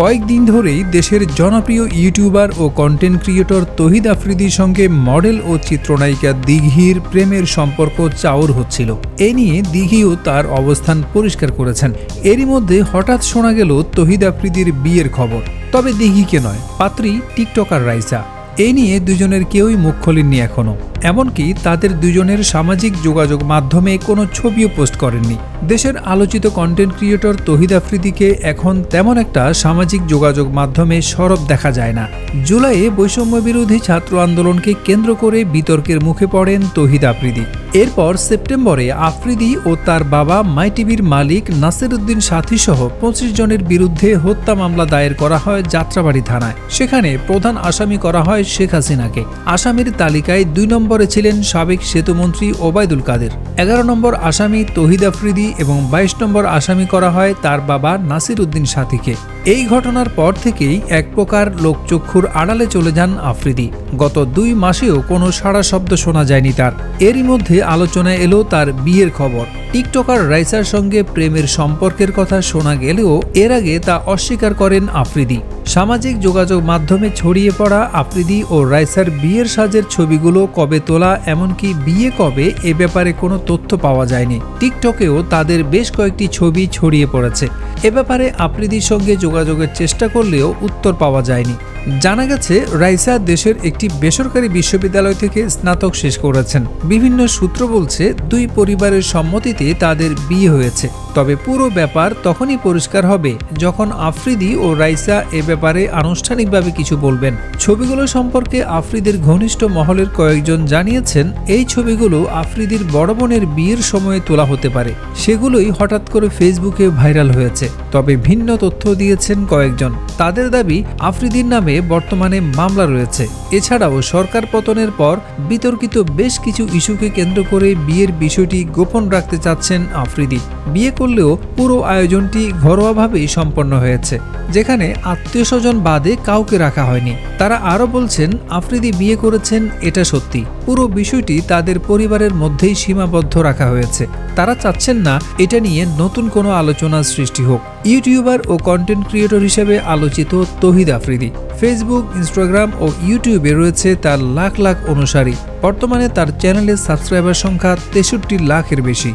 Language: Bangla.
কয়েকদিন ধরেই দেশের জনপ্রিয় ইউটিউবার ও কন্টেন্ট ক্রিয়েটর তহিদ আফ্রিদির সঙ্গে মডেল ও চিত্রনায়িকা দিঘির প্রেমের সম্পর্ক চাউর হচ্ছিল। এ নিয়ে দিঘিও তার অবস্থান পরিষ্কার করেছেন। এরই মধ্যে হঠাৎ শোনা গেল তহিদ আফ্রিদির বিয়ের খবর। তবে দিঘিকে নয়, পাত্রী টিকটকার রাইসা। এ নিয়ে দুজনের কেউই মুখ খোলেননি এখনও এমনকি তাদের দুজনের সামাজিক যোগাযোগ মাধ্যমে কোনো ছবিও পোস্ট করেননি। দেশের আলোচিত কন্টেন্ট ক্রিয়েটর তহিদ আফ্রিদিকে এখন তেমন একটা সামাজিক যোগাযোগ মাধ্যমে সরব দেখা যায় না। জুলাইয়ে বৈষম্য বিরোধী ছাত্র আন্দোলনকে কেন্দ্র করে বিতর্কের মুখে পড়েন তহিদ আফ্রিদি। এরপর সেপ্টেম্বরে আফ্রিদি ও তার বাবা মাই টিভির মালিক নাসির উদ্দিন সাথী সহ পঁচিশ জনের বিরুদ্ধে হত্যা মামলা দায়ের করা হয় যাত্রাবাড়ি থানায়। সেখানে প্রধান আসামি করা হয় শেখ হাসিনাকে। আসামির তালিকায় দুই নম্বরে ছিলেন সাবেক সেতুমন্ত্রী ওবায়দুল কাদের। এগারো নম্বর আসামি তহিদ আফ্রিদি এবং বাইশ নম্বর আসামি করা হয় তার বাবা নাসির উদ্দিন সাথীকে। এই ঘটনার পর থেকেই এক প্রকার লোকচক্ষুর আড়ালে চলে যান আফ্রিদি। গত দুই মাসেও কোনো সাড়া শব্দ শোনা যায়নি তার। এরই মধ্যে আলোচনায় এলো তার বিয়ের খবর। টিকটকার রাইসার সঙ্গে প্রেমের সম্পর্কের কথা শোনা গেলেও এর আগে তা অস্বীকার করেন আফ্রিদি। সামাজিক যোগাযোগ মাধ্যমে ছড়িয়ে পড়া আফ্রিদি ও রাইসার বিয়ের সাজের ছবিগুলো কবে তোলা, এমনকি বিয়ে কবে, এ ব্যাপারে কোনো তথ্য পাওয়া যায়নি। টিকটকেও তাদের বেশ কয়েকটি ছবি ছড়িয়ে পড়েছে। এ ব্যাপারে আফ্রিদির সঙ্গে যোগাযোগের চেষ্টা করলেও উত্তর পাওয়া যায়নি। জানা গেছে, রাইসা দেশের একটি বেসরকারি বিশ্ববিদ্যালয় থেকে স্নাতক শেষ করেছেন। বিভিন্ন সূত্র বলছে, দুই পরিবারের সম্মতিতে তাদের বিয়ে হয়েছে। তবে পুরো ব্যাপার তখনই পরিষ্কার হবে যখন আফ্রিদি ও রাইসা এ ব্যাপারে আনুষ্ঠানিকভাবে কিছু বলবেন। ছবিগুলো সম্পর্কে আফ্রিদির ঘনিষ্ঠ মহলের কয়েকজন জানিয়েছেন, এই ছবিগুলো আফ্রিদির বড় বোনের বিয়ের সময়ে তোলা হতে পারে। সেগুলোই হঠাৎ করে ফেসবুকে ভাইরাল হয়েছে। তবে ভিন্ন তথ্য দিয়েছেন কয়েকজন। তাদের দাবি, আফ্রিদির নামে বর্তমানে মামলা রয়েছে। এছাড়াও সরকার পতনের পর বিতর্কিত বেশ কিছু ইস্যুকে কেন্দ্র করে বিয়ের বিষয়টি গোপন রাখতে চাচ্ছেন আফ্রিদি। বিয়ে করলেও পুরো আয়োজনটি ঘরোয়াভাবেই সম্পন্ন হয়েছে, যেখানে আত্মীয় স্বজন বাদে কাউকে রাখা হয়নি। তারা আরও বলছেন, আফ্রিদি বিয়ে করেছেন, এটা সত্যি। পুরো বিষয়টি তাদের পরিবারের মধ্যেই সীমাবদ্ধ রাখা হয়েছে। তারা চাচ্ছেন না এটা নিয়ে নতুন কোনো আলোচনার সৃষ্টি হোক। ইউটিউবার ও কন্টেন্ট ক্রিয়েটর হিসেবে আলোচিত তহিদ আফ্রিদি। ফেসবুক, ইনস্টাগ্রাম ও ইউটিউবে রয়েছে তার লাখ লাখ অনুসারী। বর্তমানে তার চ্যানেলের সাবস্ক্রাইবার সংখ্যা তেষট্টি লাখের বেশি।